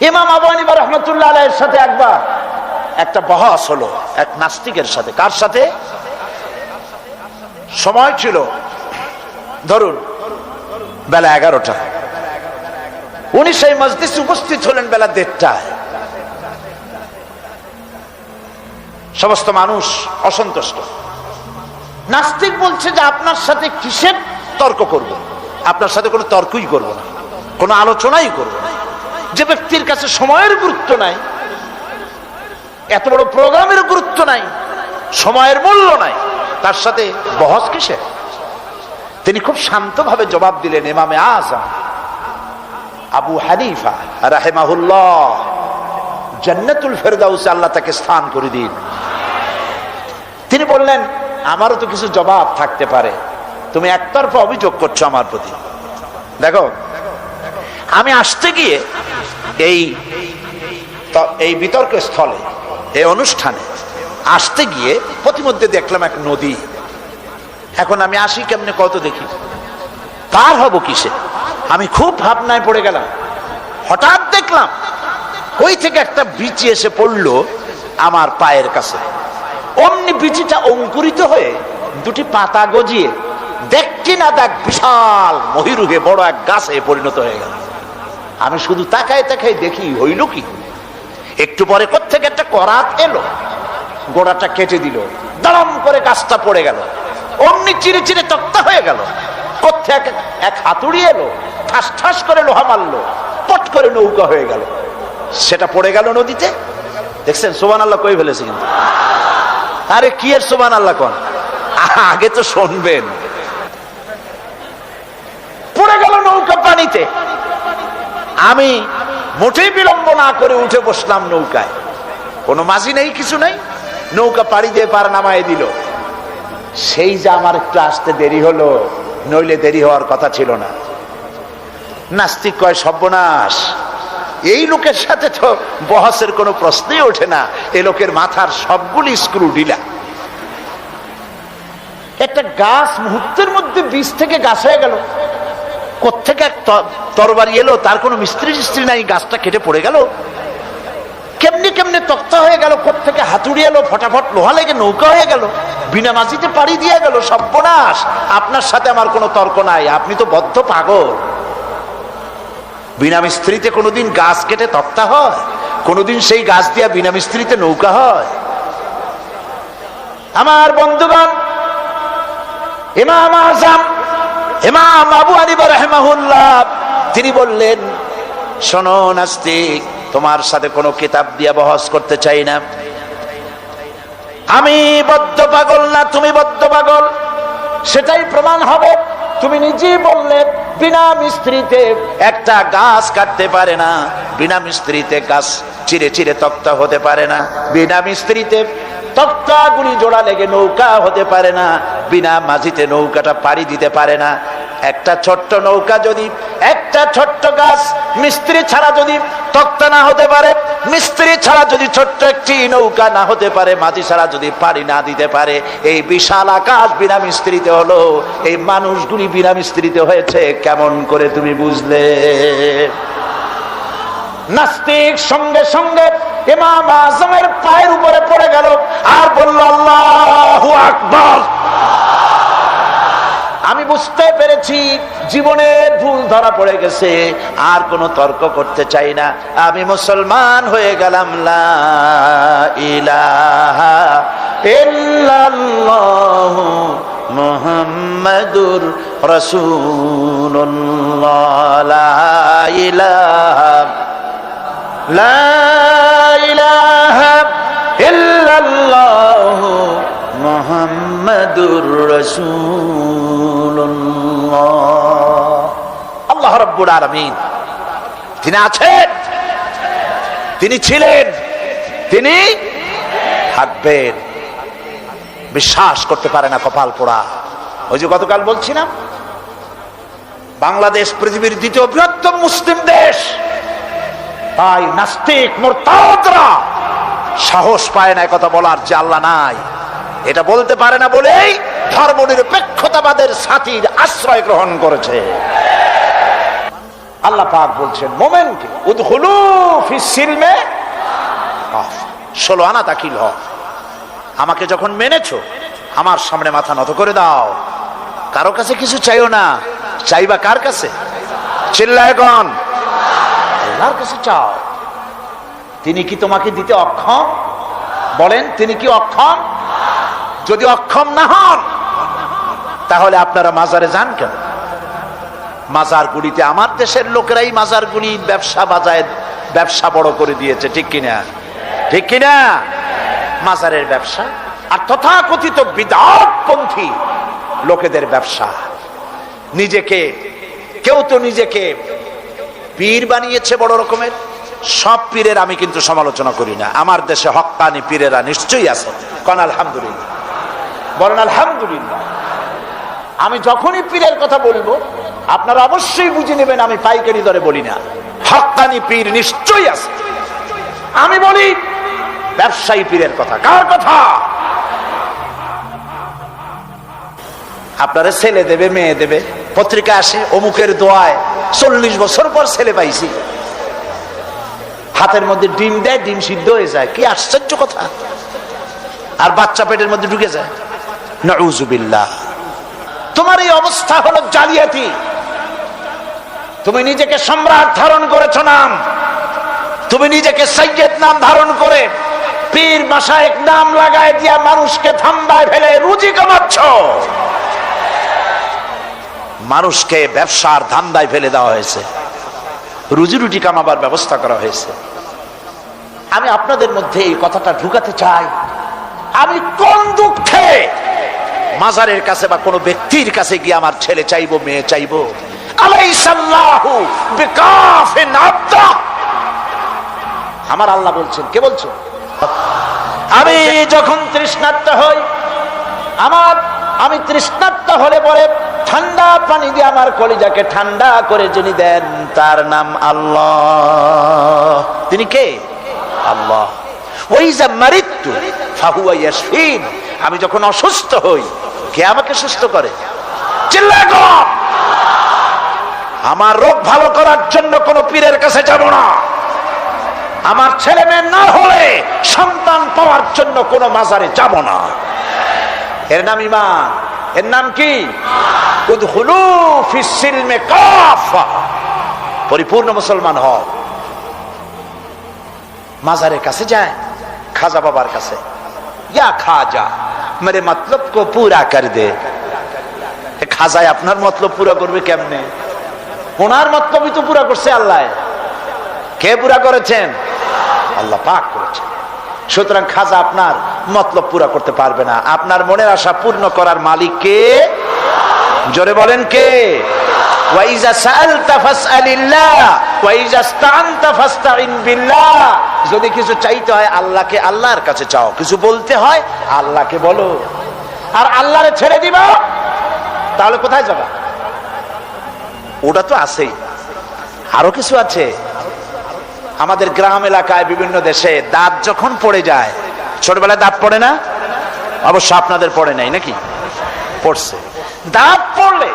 ইমাম আবু হানিফা রহমতুল্লাহ আলাইহির সাথে একবার। একটা বহস হলো, এক নাস্তিকের সাথে। কার সাথে? সময় ছিল, ধরুন, বেলা এগারোটা। উনি সেই মসজিদ উপস্থিত হলেন বেলা দেড়টায়। সমস্ত মানুষ অসন্তুষ্ট। নাস্তিক বলছে যে আপনার সাথে কিসের তর্ক করব? আপনার সাথে কোনো তর্কই করব না। কোনো আলোচনাই করব না। যে ব্যক্তির কাছে সময়ের গুরুত্ব নাই, এত বড় প্রোগ্রামের গুরুত্ব নাই, সময়ের মূল্য নাই, তার সাথে বহস কিসে তিনি খুব শান্তভাবে জবাব দিলেন এমামে আজম, আবু হানিফা রাহেমাহুল্লাহ, জান্নাতুল ফেরদাউসে আল্লাহ তাকে স্থান করে দিন। তিনি বললেন, আমারও তো কিছু জবাব থাকতে পারে। তুমি একতরফা অভিযোগ করছ আমার প্রতি। দেখো আমি আসতে গিয়ে এই এই বিতর্ক স্থলে, এই অনুষ্ঠানে আসতে গিয়ে প্রতিমধ্যে দেখলাম এক নদী। এখন আমি আসি কেমনে কত দেখি? পার হব কিসে? আমি খুব ভাবনায় পড়ে গেলাম। হঠাৎ দেখলাম, ওই থেকে একটা বিচি এসে পড়ল আমার পায়ের কাছে। অমনি বিচিটা অঙ্কুরিত হয়ে দুটি পাতা গজিয়ে দেখছি না দেখ বিশাল মহিরুহে বড় এক গাছে পরিণত হয়ে গেল। আমি শুধু তাকায় তাকায় দেখি, হইল কি? একটু পরে কোথেকে একটা করাত এলো। গোড়াটা কেটে দিল। দাঁড়াম করে গাছটা পড়ে গেল। অমনি চিরে চিরে তক্তা হয়ে গেল। কোথেকে এক হাতুড়ি এলো। ঠাস ঠাস করে লোহা মারলো। পট করে নৌকা হয়ে গেল। সেটা পড়ে গেল নদীতে। দেখছেন সোমান আল্লাহ কই ফেলেছে কিন্তু। আরে কি এর সোমান আল্লাহ কন? আগে তো শুনবেন। পড়ে গেল নৌকা পানিতে। আমি মোটেই বিলম্ব না করে উঠে বসলাম নৌকায়। কোনো মাঝি নেই, কিছু নেই? নৌকা পাড়ি দিয়ে পার নামায় দিল। সেই যে আমার একটু আসতে দেরি হলো, নইলে দেরি হওয়ার কথা ছিল না। নাস্তিক কয়, সর্বনাশ, এই লোকের সাথে তো বহসের কোনো প্রশ্নই ওঠে না। এ লোকের মাথার সবগুলি স্ক্রু ডিলা একটা গাছ মুহূর্তের মধ্যে বীজ থেকে গাছ হয়ে গেল। কোথেকে এক তরবারি এলো, তার কোনো মিস্ত্রি টিস্ত্রি নাই, গাছটা কেটে পড়ে গেল। কেমনি কেমনে তক্তা হয়ে গেল কোথেকে হাতুড়ি এলো, ফটাফট লোহা লেগে নৌকা হয়ে গেল, বিনা মাঝিতে পাড়ি দিয়ে গেল, সর্বনাশ। আপনার সাথে আমার কোনো তর্ক নাই, আপনি তো বদ্ধ পাগল। বিনা মিস্ত্রিতে কোনোদিন গাছ কেটে তক্তা হয়, কোনোদিন সেই গাছ দিয়া বিনা মিস্ত্রিতে নৌকা হয়। আমার বন্ধুগণ, ইমাম আজম ইমাম আবু হানিফা রাহিমাহুল্লাহ, তিনি বললেন, শোনো নাস্তিক, তোমার সাথে কোনো কিতাব দিয়া বহস করতে চাই না। আমি বদ্ধ পাগল না, তুমি বদ্ধ পাগল। সেটাই প্রমাণ হবে। তুমি নিজেই বললে, বিনা মিস্ত্রিতে একটা গাছ কাটতে পারে না, বিনা মিস্ত্রিতে গাছ চিরে চিরে তক্তা হতে পারে না, বিনা মিস্ত্রিতে তক্তাগুলি জোড়া লেগে নৌকা হতে পারে না বিনা মাঝিতে নৌকাটা পাড়ি দিতে পারে না। একটা ছোট্ট নৌকা যদি, একটা ছোট্ট গাছ, মিস্ত্রি ছাড়া যদি তক্তা না হতে পারে, মিস্ত্রি ছাড়া যদি ছোট্ট একটি নৌকা না হতে পারে, মাঝি ছাড়া যদি পাড়ি না দিতে পারে, এই বিশাল আকাশ বিনা মিস্ত্রিতে হলো, এই মানুষগুলি বিনা মিস্ত্রিতে হয়েছে, কেমন করে তুমি বুঝলে? নাস্তিক সঙ্গে সঙ্গে ইমাম আজমের পায়ের উপরে পড়ে গেল, আর বলল, আল্লাহু আকবার। আমি বুঝতে পেরেছি জীবনের ভুল ধরা পড়ে গেছে, আর কোনো তর্ক করতে চাই না। আমি মুসলমান হয়ে গেলাম, লা ইলাহা ইল্লাল্লাহু মুহাম্মাদুর রাসূলুল্লাহ। আল্লাহ রাব্বুল আলামিন। তিনি আছেন। তিনি ছিলেন। তিনি থাকবেন। বিশ্বাস করতে পারে না কপাল পোড়া ওই যে গতকাল বলছিলাম, বাংলাদেশ পৃথিবীর দ্বিতীয় বৃহত্তম মুসলিম দেশ। তাই নাস্তিক মোরতাদরা সাহস পায় না কথা বলার যে আল্লাহ নাই। এটা বলতে পারে না বলেই ধর্ম নিরপেক্ষতাবাদের সাথীর আশ্রয় গ্রহণ করেছে। আল্লাহ পাক বলছেন মোমেনকে উদহুলু ফিস সিলমে ষোলো আনা দাখিল হ আমাকে যখন মেনেছো, আমার সামনে মাথা নত করে দাও। কারও কাছে কিছু চাইও না। চাইবা কার কাছে? চিল্লায় আল্লাহর কাছে চাও। তিনি কি তোমাকে দিতে অক্ষম? বলেন, তিনি কি অক্ষম? যদি অক্ষম না হন, তাহলে আপনারা মাজারে যান কেন? মাজার গুড়িতে আমার দেশের লোকেরাই মাজার গুড়ি ব্যবসা বাজায়, ব্যবসা বড় করে দিয়েছে, ঠিক কিনা? ঠিক কিনা? মাজারের ব্যবসা। আর তথাকথিত বিদাতপন্থী লোকেদের ব্যবসা। নিজেকে, কেউ তো নিজেকে পীর বানিয়েছে বড় রকমের। সব পীরের আমি কিন্তু সমালোচনা করি না। আমার দেশে হক্কানি পীরেরা নিশ্চয়ই আছে। কন আলহামদুলিল্লাহ। বলেন, আলহামদুলিল্লাহ। আমি যখনই পীরের কথা বলব, আপনারা অবশ্যই বুঝে নেবেন, আমি পাইকারি দরে বলি না। হক্কানি পীর নিশ্চয়ই আছে। আমি বলি, ব্যবসায়ী পীরের কথা। কার কথা? আপনারা ছেলে দেবে, মেয়ে দেবে। পত্রিকা আসে, অমুকের দোয়ায়, চল্লিশ বছর পর ছেলে পাইছি। হাতের মধ্যে ডিম দেয়, ডিম সিদ্ধ হয়ে যায়। কি আশ্চর্য কথা। আর বাচ্চা পেটের মধ্যে ঢুকে যায়। তোমার এই অবস্থা হলো জালিয়াতি। তুমি নিজেকে সম্রাট ধারণ করেছ নাম। তুমি নিজেকে সৈয়দ নাম ধারণ করে পীর এক নাম লাগায় দিয়া মানুষকে থাম্বায় ফেলে রুজি কামাচ্ছ। মানুষকে ব্যবসার ধান্দায় ফেলে দেওয়া হয়েছে। রুজি রুটি কামাবার ব্যবস্থা করা হয়েছে। আমি আপনাদের মধ্যে এই কথাটা ঢুকাতে চাই। আমি কোন দুঃখে মাজারের কাছে বা কোনো ব্যক্তির কাছে গিয়ে আমার ছেলে চাইব, মেয়ে চাইব। আমার আল্লাহ বলছেন, কে বলছো? আমি যখন তৃষ্ণার্ত হই, আমার, আমি তৃষ্ণার্ত হলে পরে ঠান্ডা পানি দিয়ে আমার কলিজাকে ঠান্ডা করে যিনি দেন, তার নাম আল্লাহ। তিনি কে? আল্লাহ। ওই যা মারিত্তু, ফাহুয়া ইয়াসফিন আমি যখন অসুস্থ হই কে আমাকে সুস্থ করে? আমার রোগ ভালো করার জন্য কোন পীরের কাছে যাব না। আমার ছেলে মেয়ে না হলে সন্তান পাওয়ার জন্য কোনো মাজারে যাব না। এর নাম ইমান এর নাম কি? পরিপূর্ণ মুসলমান হও। মাজারের কাছে যায়, খাজা বাবার কাছে। ইয়া খাজা। মেরে মতলব কো পুরা কর দে খাজায় আপনার মতলব পুরা করবে কেমনে ওনার মতলবই তো পুরা করছে আল্লাহ কে পুরা করেছেন আল্লাহ পাক করেছেন সুতরাং খাজা আপনার মতলব পুরা করতে পারবে না আপনার মনের আশা পূর্ণ করার মালিক কে? জোরে বলেন কে? ওয়াইজা সাআলতা ফাসআলিল্লাহ ওয়াইজা ইসতাআনতা ফাসতাইন বিল্লাহ। যদি কিছু চাইতে হয়, আল্লাহকে আল্লাহর কাছে চাও। কিছু বলতে হয়, আল্লাহকে বলো। আর আল্লাহরে ছেড়ে দিবা, তাহলে কোথায় যাবা? ওটা তো আছেই। আরও কিছু আছে। আমাদের গ্রাম এলাকায় বিভিন্ন দেশে দাঁত যখন পড়ে যায়, ছোটবেলায় দাঁত পড়ে না? অবশ্য আপনাদের পড়ে নাই, নাকি? পড়ছে। দাঁত পড়লে,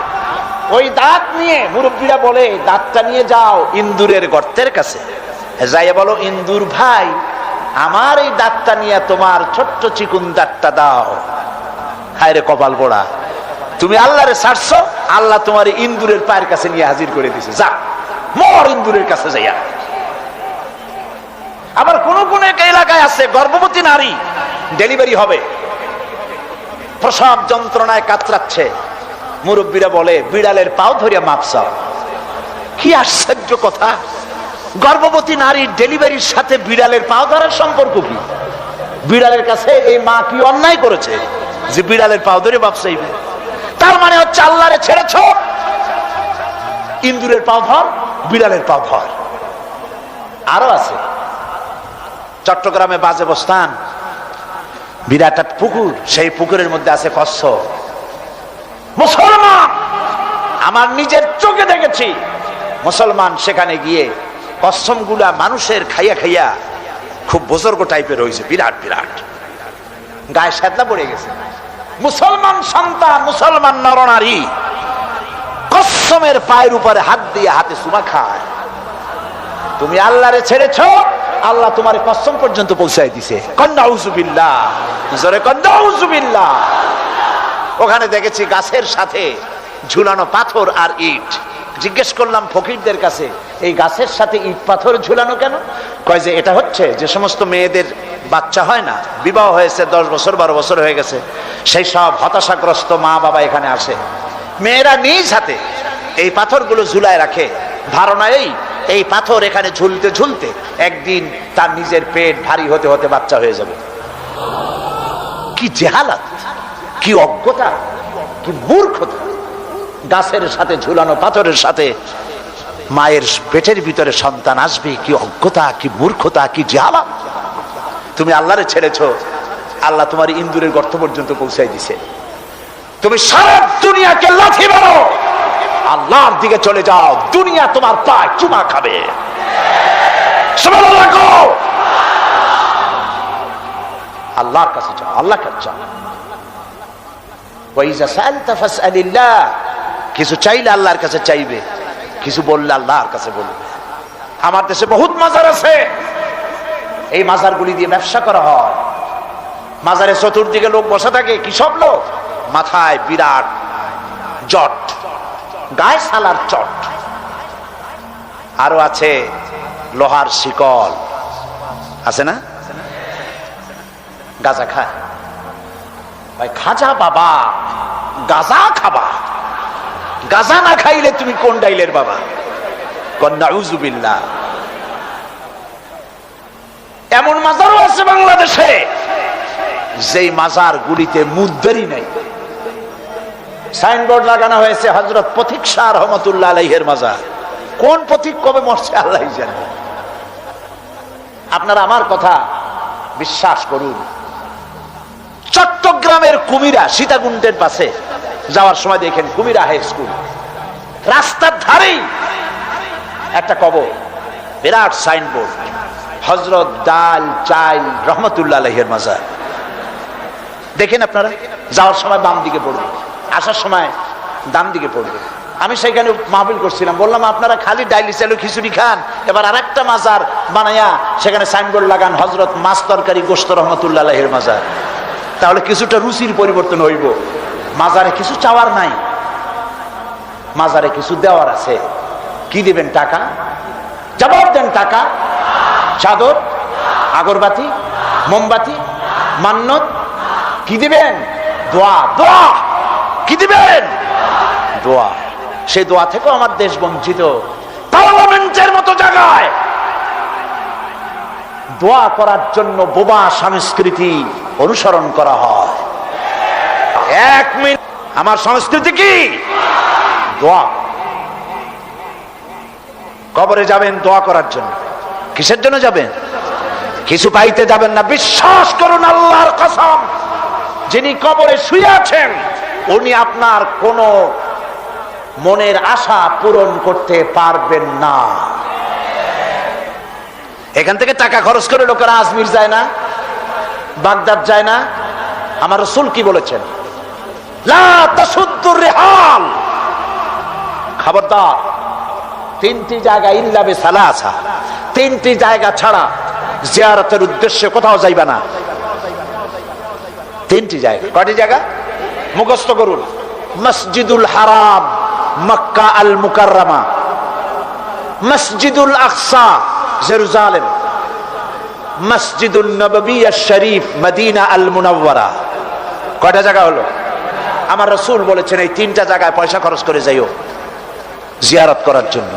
ওই দাঁত নিয়ে মুরব্বীরা বলে, দাঁতটা নিয়ে যাও, ইন্দুরের গর্তের কাছে। যাইয়া বলো, ইন্দুর ভাই, আমার এই দাঁতটা নিয়ে তোমার ছোট্ট চিকুন দাঁতটা দাও। হায় রে কপাল পোড়া। তুমি আল্লাহরে ছাড়ছো, আল্লাহ তোমার ইন্দুরের পায়ের কাছে নিয়ে হাজির করে দিছে। যা মর ইন্দুরের কাছে যাইয়া। আবার কোন কোন এক এলাকায় আছে, গর্ভবতী নারী, ডেলিভারি হবে। প্রসব যন্ত্রণায় কাতরাচ্ছে। মুরব্বীরা বলে, বিড়ালের পাও ধরিয়া মাপসাও কি আশ্চর্য কথা! গর্ভবতী নারীর ডেলিভারির সাথে বিড়ালের পাও ধরার সম্পর্ক কি? বিড়ালের কাছে এই মা কি অন্যায় করেছে যে বিড়ালের পাও ধরে বাপসাইবে তার মানে হচ্ছে আল্লাহরে ছেড়েছ। ইন্দুরের পাও ধর, বিড়ালের পাও ধর। আরও আছে। চট্টগ্রামে বাজে বস্তান বিরাট পুকুর, সেই পুকুরের মধ্যে আছে কচ্ছ। মুসলমান! আমার নিজের চোখে দেখেছি। মুসলমান সেখানে গিয়ে কচ্ছমগুলা মানুষের খাইয়া খাইয়া খুব বুজুর্গ টাইপের হয়েছে বিরাট বিরাট। গায়ে সেদলা পড়ে গেছে। মুসলমান সন্তান, মুসলমান নরনারী কসমের পায়ের উপরে হাত দিয়ে হাতে সুমা খায়। তুমি আল্লাহরে ছেড়েছ, আল্লাহ তোমার কসম পর্যন্ত পৌঁছাই দিছে। কন্যাউজুবিল্লাহ ওখানে দেখেছি গাছের সাথে ঝুলানো পাথর আর ইট। জিজ্ঞেস করলাম ফকিরদের কাছে, এই গাছের সাথে ইট পাথর ঝুলানো কেন? কয় যে, এটা হচ্ছে যে সমস্ত মেয়েদের বাচ্চা হয় না, বিবাহ হয়েছে দশ বছর, বারো বছর হয়ে গেছে, সেই সব হতাশাগ্রস্ত মা বাবা এখানে আসে। মেয়েরা নিজ হাতে এই পাথরগুলো ঝুলায় রাখে। ধারণা এই এই পাথর এখানে ঝুলতে ঝুলতে একদিন তার নিজের পেট ভারী হতে হতে বাচ্চা হয়ে যাবে। কি জেহালাত, কি অজ্ঞতা, কি মূর্খতা। গাছের সাথে, ঝুলানো পাথরের সাথে, মায়ের পেটের ভিতরে সন্তান আসবে, কি অজ্ঞতা, কি মূর্খতা, কি জেহালাত তুমি আল্লাহরে ছেড়েছো, আল্লাহ তোমার ইন্দুরের গর্ত পর্যন্ত পৌঁছাই দিছে। তুমি সারা দুনিয়াকে লাথি মারো। আল্লাহর দিকে চলে যাও, দুনিয়া তোমার পায় চুমা খাবে। আল্লাহর কাছে যাও, আল্লাহর কাছে যাও। ওয়াইজা সালতা ফাসআলিল্লাহ। কিছু চাইলে আল্লাহর কাছে চাইবে, কিছু বললে আল্লাহর কাছে বলবে। আমার দেশে বহুত মাজার আছে। এই মাজারগুলি দিয়ে ব্যবসা করা হয়। মাজারে চতুর্দিকে লোক বসে থাকে, কি সব লোক? মাথায় বিরাট জট, গায়ে সালার চট। আরও আছে লোহার শিকল। আছে না? গাজা খায়। ভাই, খাজা বাবা, গাজা খাবা। গাজা না খাইলে তুমি কোন ডাইলের বাবা? কন্যাউজুবিল্লা এমন মাজারও আছে বাংলাদেশে, যেই মাজার গুলিতে মুদ্দারি নেই। সাইনবোর্ড লাগানো হয়েছে হজরত পথিক শাহ রহমতুল্লাহ আলাইহের মাজার। কোন পথিক কবে মরছে আল্লাহ জানে। আপনারা আমার কথা বিশ্বাস করুন। চট্টগ্রামের কুমিরা সীতাকুণ্ডের পাশে যাওয়ার সময় দেখেন কুমিরা হাই স্কুল। রাস্তার ধারেই একটা কবর, বিরাট সাইনবোর্ড হজরত ডাল চাইল রহমতুল্লাহ আলহের মাজার। দেখেন আপনারা, যাওয়ার সময় বাম দিকে পড়বে, আসার সময় ডান দিকে পড়বে। আমি সেখানে মাহবিল করছিলাম, বললাম, আপনারা খালি ডাইলি চালু খিচুড়ি খান, এবার আরেকটা মাজার বানাইয়া সেখানে সাইনবোর্ড লাগান হজরত মাছ তরকারি গোস্ত রহমতুল্লাহ আলহের মাজার। তাহলে কিছুটা রুচির পরিবর্তন হইব। মাজারে কিছু চাওয়ার নাই। মাজারে কিছু দেওয়ার আছে। কি দিবেন টাকা? জবাব দেন টাকা। চাদর? আগরবাতি? মোমবাতি? মান্নত? কি দিবেন? দোয়া। দোয়া! কি দিবেন? দোয়া। সেই দোয়া থেকেও আমার দেশ বঞ্চিত। পার্লামেন্টের মতো জায়গায়। দোয়া করার জন্য বোবা সংস্কৃতি অনুসরণ করা হয়। এক মিনিট। আমার সংস্কৃতি কি? দোয়া। কবরে যাবেন দোয়া করার জন্য। কিসের জন্য যাবেন? কিছু পাইতে যাবেন না। বিশ্বাস করুন আল্লাহর কসম, যিনি কবরে শুয়ে আছেন, উনি আপনার কোন মনের আশা পূরণ করতে পারবেন না। এখান থেকে টাকা খরচ করে লোকেরা আজমির যায় না, বাগদাদ যায় না। আমার রসুল কি বলেছেন? খবরদার, তিনটি জায়গা ইল্লাবে সালাসা তিনটি জায়গা ছাড়া জিয়ারতের উদ্দেশ্যে কোথাও যাইবা না। তিনটি জায়গা। কয়টি জায়গা? মুখস্থ করুন। মসজিদুল হারাম, মক্কা আল মুকাররমা। মসজিদুল আকসা, জেরুজালেম। মসজিদুল নববী শরীফ মদিনা আল মুনাওয়ারা। কয়টা জায়গা হলো? আমার রসুল বলেছেন, এই তিনটা জায়গায় পয়সা খরচ করে যাইও। জিয়ারত করার জন্য।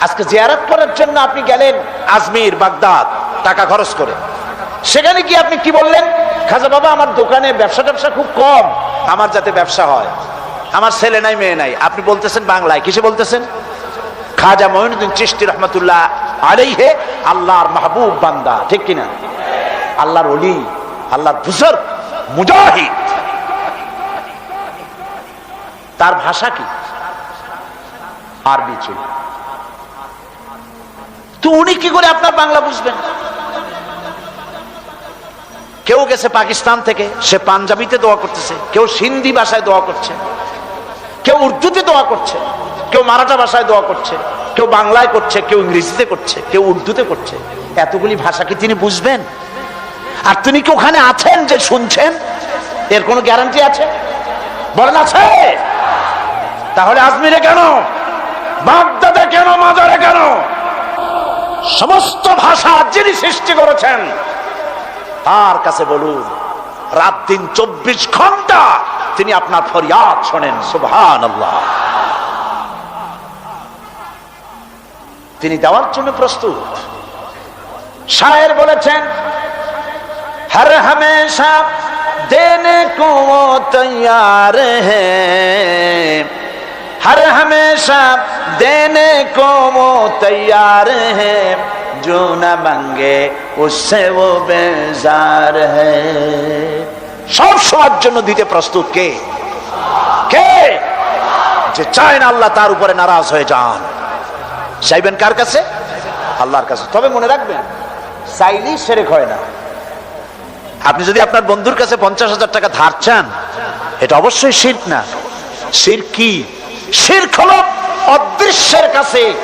আজকে জিয়ারত করার জন্য আপনি গেলেন আজমির, বাগদাদ, টাকা খরচ করে। সেখানে কি আপনি কি বললেন? খাজা বাবা, আমার দোকানে ব্যবসা ট্যাবসা খুব কম। আমার যাতে ব্যবসা হয়। আমার ছেলে নাই, মেয়ে নাই। আপনি বলতেছেন বাংলায়। কিসে বলতেছেন? খাজা মহিনুদ্দিন চিস্তি রহমতুল্লাহ আলাইহে, আল্লাহর মাহবুব বান্দা। ঠিক কিনা? আল্লাহর অলি আল্লাহর বুজুর্গ, মুজাহিদ। তার ভাষা কি? আরবি ছিল তো উনি কি করে আপনার বাংলা বুঝবেন? কেউ গেছে পাকিস্তান থেকে, সে পাঞ্জাবিতে দোয়া করতেছে, কেউ সিন্ধি ভাষায় দোয়া করছে, কেউ উর্দুতে দোয়া করছে, কেউ মারাঠা ভাষায় দোয়া করছে, কেউ বাংলায় করছে, কেউ ইংরেজিতে করছে, কেউ উর্দুতে করছে। এতগুলি ভাষা কি তিনি বুঝবেন? আর তিনি কি ওখানে আছেন যে শুনছেন? এর কোনো গ্যারান্টি আছে? বলেন, আছে। তাহলে আজমিরে কেন? বাগদাদে কেন? মাজারে কেন? সমস্ত ভাষা যিনি সৃষ্টি করেছেন, তার কাছে বলুন, রাত দিন চব্বিশ ঘণ্টা তিনি আপনার ফরিয়াদ শোনেন সুবহান তিনি দেওয়ার জন্য প্রস্তুত। শায়ের বলেছেন, হর হমেশা দেনে কো তৈয়ার হ্যাঁ ہر ہمیشہ دینے کو وہ تیار ہے جو نہ مانگے اس سے وہ بیزار ہے সব সবার জন্য দিতে প্রস্তুত কে কে যে চায় না আল্লাহ তার উপরে নারাজ হয়ে যান চাইবেন কার কাছে আল্লাহর কাছে তবে মনে রাখবেন চাইলেই সেরেক হয় না আপনি যদি আপনার বন্ধুর কাছে পঞ্চাশ হাজার টাকা ধার চান, এটা অবশ্যই শির্ক না। শির কি? শির্ক অদৃশ্যের কাছে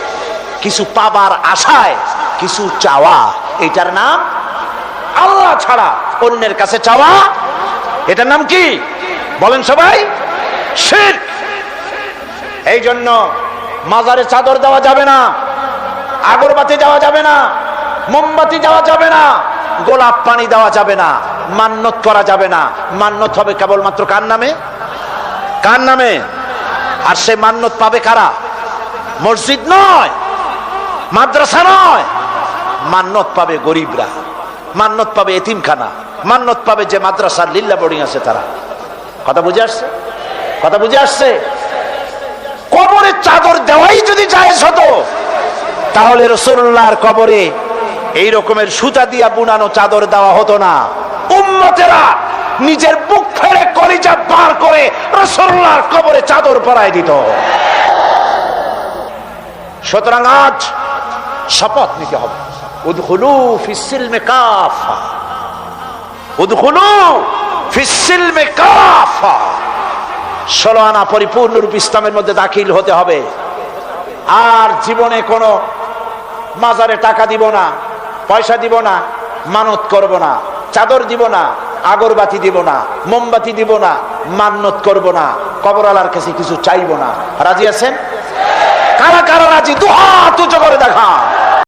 কিছু পাবার আশায়, কিছু চাওয়া। এটার নাম আল্লাহ ছাড়া অন্যের কাছে চাওয়া। এটার নাম কি? বলেন সবাই। শির্ক। এই জন্য মাজারে চাদর দেওয়া যাবে না, আগরবাতি দেওয়া যাবে না, মোমবাতি দেওয়া যাবে না, গোলাপ পানি দেওয়া যাবে না মান্যত করা যাবে না। মান্যত হবে কেবলমাত্র কার নামে? কার নামে? আর সে মান্যত পাবে কারা? মসজিদ নয়, মাদ্রাসা নয়। মান্যত পাবে গরিবরা মান্যত পাবে এতিমখানা মান্যত পাবে যে মাদ্রাসার লিল্লা বোর্ডিং আছে তারা। কথা বুঝে আসছে? কথা বুঝে আসছে? কবরে চাদর দেওয়াই যদি জায়েজ হতো, তাহলে রসুল্লাহর কবরে এই রকমের সুতা দিয়া বুনানো চাদর দেওয়া হতো না। উম্মতেরা নিজের বুক ফেলে কলিজা বার করে রসুল্লাহর কবরে চাদর পরায় দিত। সুতরাং আজ শপথ নিতে হবে। উদহুলু ফিসিলমে কাফা। উদহুলু ফিসিলমে কাফা। ষোলো আনা পরিপূর্ণরূপ ইসলামের মধ্যে দাখিল হতে হবে। আর জীবনে কোনো মাজারে টাকা দিব না, পয়সা দিব না, মানত করব না, চাদর দিব না আগরবাতি দিব না, মোমবাতি দিব না, মান্নত করব না কবরালার কাছে কিছু চাইব না। রাজি আছেন? কারা কারা রাজি? দু হাত উঁচু করে দেখা